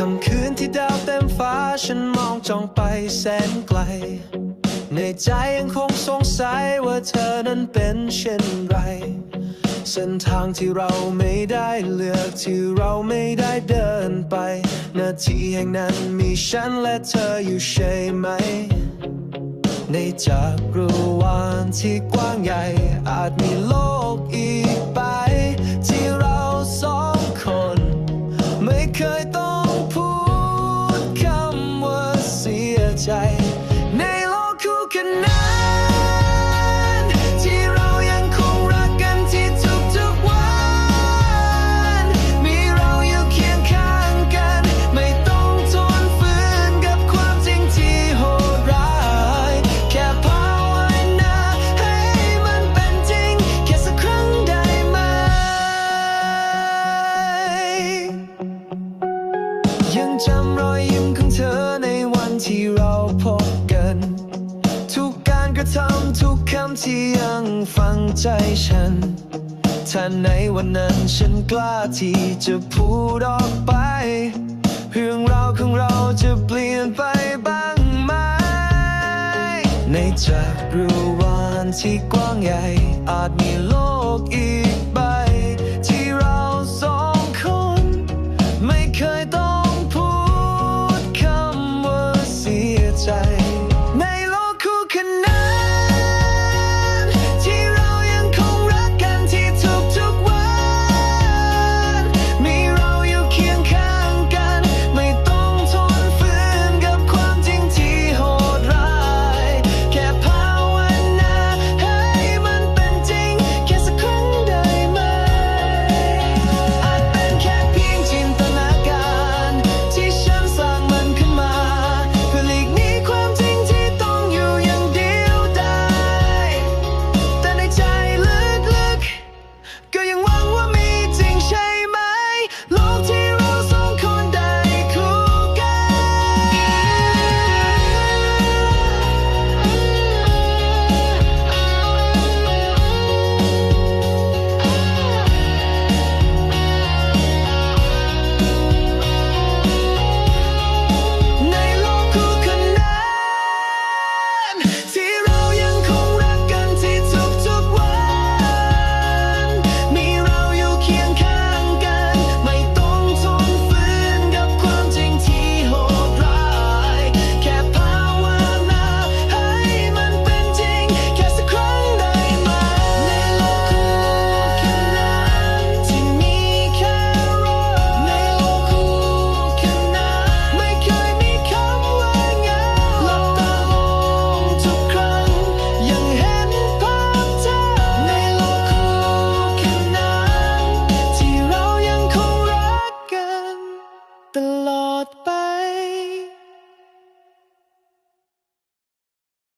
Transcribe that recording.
ค่ำคืนที่ดาวเต็มฟ้าฉันมองจ้องไปแสนไกล ในใจยังคงสงสัยว่าเธอนั้นเป็นเช่นไร เส้นทางที่เราไม่ได้เลือกที่เราไม่ได้เดินไป นาทีแห่งนั้นมีฉันและเธออยู่ใช่ไหม ในจักรวาลที่กว้างใหญ่ อาจมีโลกอีกใบที่เราสองคน ไม่เคยต้อง ที่เราพบกัน ทุกการกระทำทุกคำที่ยังฝังใจฉัน ถ้าในวันนั้นฉันกล้าที่จะพูดออกไป เรื่องราวของเราจะเปลี่ยนไปบ้างไหม ในจักรวาลที่กว้างใหญ่อาจมีโลกอีก the Lord by